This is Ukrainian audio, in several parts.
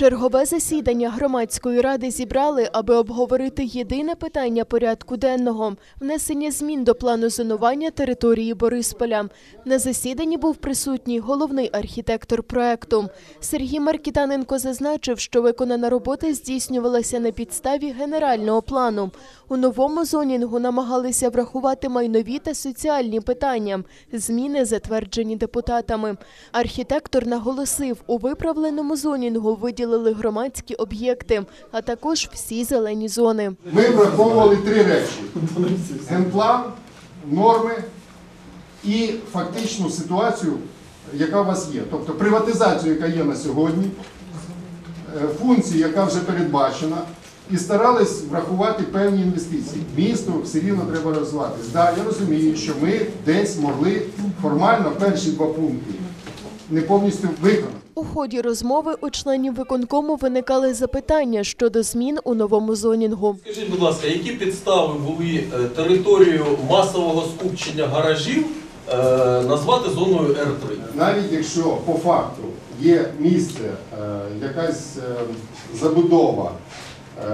Чергове засідання громадської ради зібрали, аби обговорити єдине питання порядку денного внесення змін до плану зонування території Борисполя. На засіданні був присутній головний архітектор проекту. Сергій Маркітаненко зазначив, що виконана робота здійснювалася на підставі генерального плану. У новому зонінгу намагалися врахувати майнові та соціальні питання, зміни затверджені депутатами. Архітектор наголосив, у виправленому зонінгу виділили громадські об'єкти, а також всі зелені зони. Ми враховували три речі: генплан, норми і фактичну ситуацію, яка у вас є. Тобто приватизацію, яка є на сьогодні, е, функцію, яка вже передбачена, і старались врахувати певні інвестиції. Місто все рівно треба розвиватись. Да, я розумію, що ми десь могли формально перші два пункти не повністю виконати. У ході розмови у членів виконкому виникали запитання щодо змін у новому зонінгу. Скажіть, будь ласка, які підстави були е, територію масового скупчення гаражів е, назвати зоною Р3? Навіть якщо по факту є місце, е, якась забудова,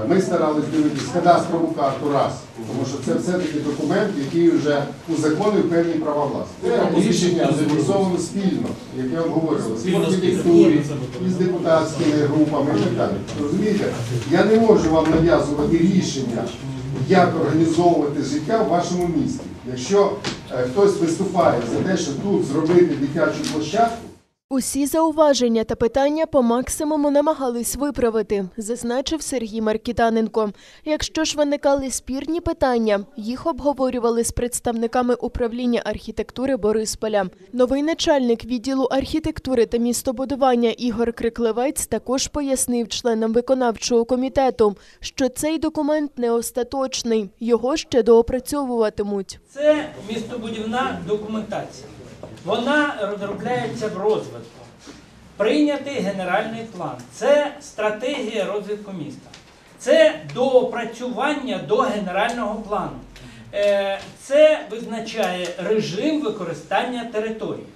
ми старались дивитися кадастрову карту раз, тому що це все-таки документ, який вже узаконив певні права власності. Це рішення зафіксовано спільно, яке обговорювалося і в архітектурі, з депутатськими групами і так далі. Розумієте, я не можу вам нав'язувати рішення, як організовувати життя в вашому місті. Якщо е, хтось виступає за те, що тут зробити дитячу площадку, Усі зауваження та питання по максимуму намагались виправити, зазначив Сергій Маркітаненко. Якщо ж виникали спірні питання, їх обговорювали з представниками управління архітектури Борисполя. Новий начальник відділу архітектури та містобудування Ігор Криклевець також пояснив членам виконавчого комітету, що цей документ не остаточний, його ще доопрацьовуватимуть. Це містобудівна документація. Вона розробляється в розвитку. Прийнятий генеральний план. Це стратегія розвитку міста. Це доопрацювання до генерального плану. Е, Це визначає режим використання території.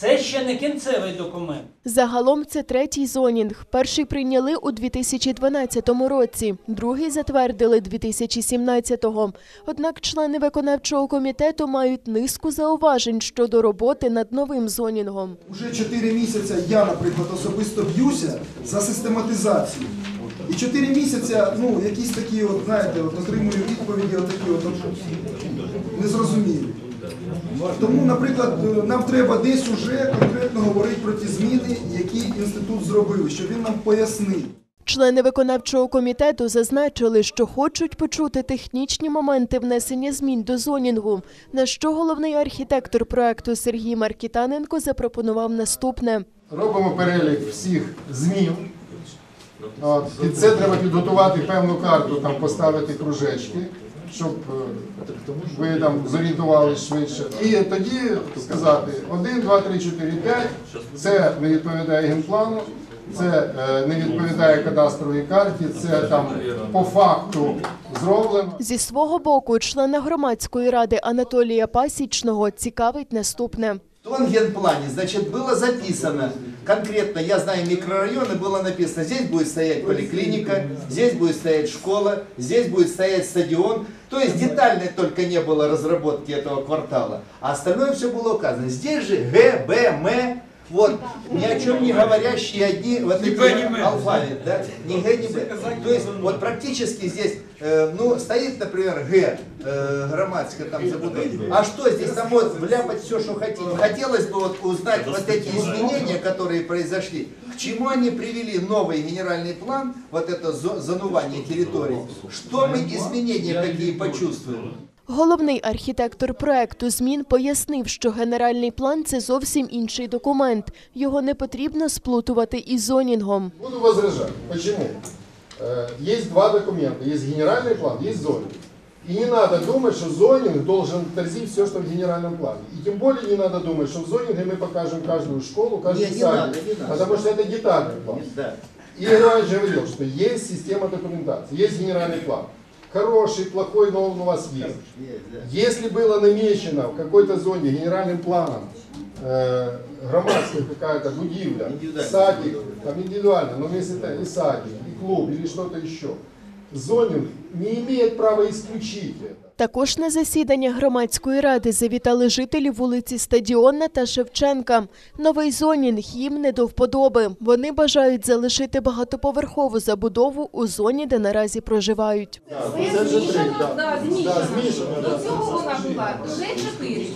Це ще не кінцевий документ. Загалом це третій зонінг. Перший прийняли у 2012 році, другий затвердили 2017-го. Однак члени виконавчого комітету мають низку зауважень щодо роботи над новим зонінгом. Уже 4 місяці я, наприклад, особисто б'юся за систематизацію. І 4 місяці, ну, якісь такі, от, знаєте, от, отримую відповіді, от такі от, от, незрозумілі. Тому, наприклад, е, нам треба десь уже конкретно говорити про ті зміни, які інститут зробив, щоб він нам пояснив. Члени виконавчого комітету зазначили, що хочуть почути технічні моменти внесення змін до зонінгу, на що головний архітектор проекту Сергій Маркітаненко запропонував наступне. робимо перелік всіх змін. От, під це треба підготувати певну карту, там поставити кружечки, щоб е, ви там зорієнтувалися швидше. І тоді сказати 1, 2, 3, 4, 5, це не відповідає генплану, це е, не відповідає кадастровій карті, це там по факту зроблено. Зі свого боку, члена громадської ради Анатолія Пасічного цікавить наступне. В том генплане, значит, было записано, конкретно, я знаю микрорайоны, было написано, здесь будет стоять поликлиника, здесь будет стоять школа, здесь будет стоять стадион. То есть детальной только не было разработки этого квартала, а остальное все было указано. Здесь же Г, Б, М, вот, ни о чем не говорящие одни вот эти алфавит, да, ни Г, ни Б. То есть вот практически здесь, э, ну, стоит, например, Г, э, там забудова. А что здесь там вот вляпать все, что хотим? Хотелось бы вот узнать вот эти изменения, которые произошли, к чему они привели новый генеральный план, вот это занувание территорий, что мы изменения какие почувствуем? Головний архітектор проекту змін пояснив, що генеральний план це зовсім інший документ. Його не потрібно сплутувати із зонінгом. Буду возражать. Почему? Э, Есть два документа. Есть генеральный план, есть зонинг. И не надо думать, что зонинг должен отразить все, что в генеральном плане. И тем более не надо думать, что в зонинге мы покажем каждую школу, каждый Не, не садик. надо, не надо. Потому что это детальный план. Да. Игорь Иванович говорил, что есть система документации, есть генеральный план. Хороший, плохой, но он у вас есть. Если было намечено в какой-то зоне генеральным планом э, громадская какая-то будивля, садик, там индивидуально, но если это и садик, и клуб, или что-то еще, зонинг не имеет права исключить это. Також на засідання громадської ради завітали жителі вулиці Стадіонна та Шевченка. Новий зонінг їм не до вподоби. Вони бажають залишити багатоповерхову забудову у зоні, де наразі проживають. Це Змішано, да. змішано. змішано, До цього вона була вже 4,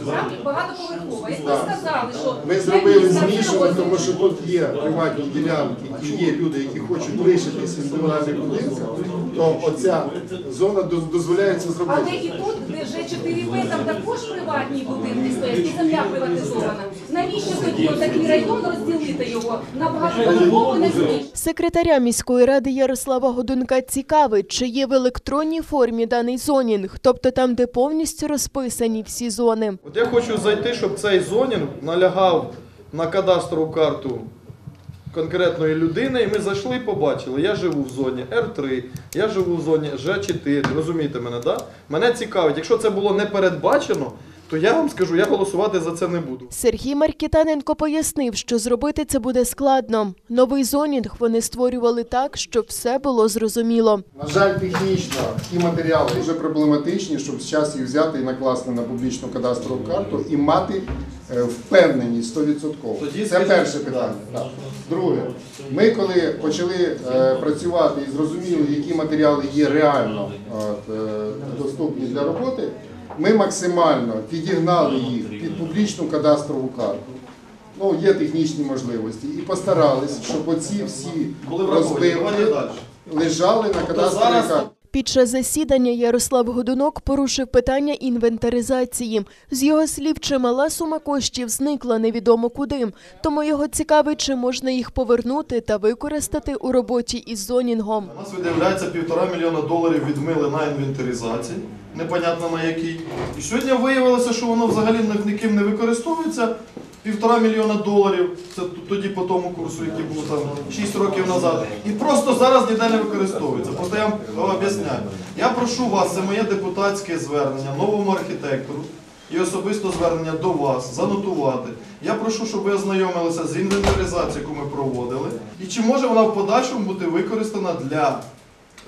багатоповерхова. Сказали, що Ми зробили змішувати, тому що тут є приватні ділянки і є люди, які хочуть лишитись індивідуальних будинків, то оця зона доз- дозволяється зробити. Тут, де вже 4Б, там також приватні будинки стоять, і земля приватизована. Навіщо тоді такий район розділити його на багатоповерхову на? Секретаря міської ради Ярослава Годунка цікавить, чи є в електронній формі даний зонінг, тобто там, де повністю розписані всі зони. От я хочу зайти, щоб цей зонінг налягав на кадастрову карту конкретної людини, і ми зайшли і побачили. Я живу в зоні Р3, я живу в зоні Ж4. Розумієте мене, да? Мене цікавить, якщо це було не передбачено, то я вам скажу, я голосувати за це не буду. Сергій Маркітаненко пояснив, що зробити це буде складно. Новий зонінг вони створювали так, щоб все було зрозуміло. На жаль, технічно ті матеріали дуже проблематичні, щоб зараз їх взяти і накласти на публічну кадастрову карту і мати е, впевненість 100%. Тоді Це скажіть, перше питання. Друге, ми коли почали е, працювати і зрозуміли, які матеріали є реально е, доступні для роботи, ми максимально підігнали їх під публічну кадастрову карту. Ну, є технічні можливості. І постарались, щоб оці всі розбивки лежали на кадастровій карті. Під час засідання Ярослав Годунок порушив питання інвентаризації. З його слів, чимала сума коштів зникла невідомо куди. Тому його цікавить, чи можна їх повернути та використати у роботі із зонінгом. У нас видивляється півтора мільйона доларів відмили на інвентаризації, непонятно на який. І сьогодні виявилося, що воно взагалі ні- ніким не використовується. Півтора мільйона доларів, це тоді по тому курсу, який був там 6 років назад. І просто зараз ніде не використовується. Просто я вам об'ясняю. Я прошу вас, це моє депутатське звернення новому архітектору і особисто звернення до вас занотувати. Я прошу, щоб ви ознайомилися з інвентаризацією, яку ми проводили, і чи може вона в подальшому бути використана для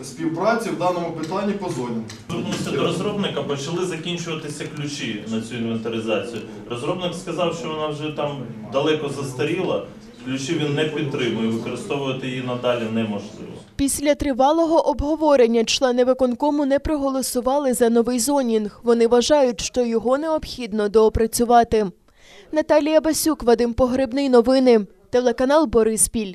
співпраці в даному питанні по зоні. Звернувся до розробника, почали закінчуватися ключі на цю інвентаризацію. Розробник сказав, що вона вже там далеко застаріла, ключі він не підтримує, використовувати її надалі неможливо. Після тривалого обговорення члени виконкому не проголосували за новий зонінг. Вони вважають, що його необхідно доопрацювати. Наталія Басюк, Вадим Погребний. Новини. Телеканал Бориспіль.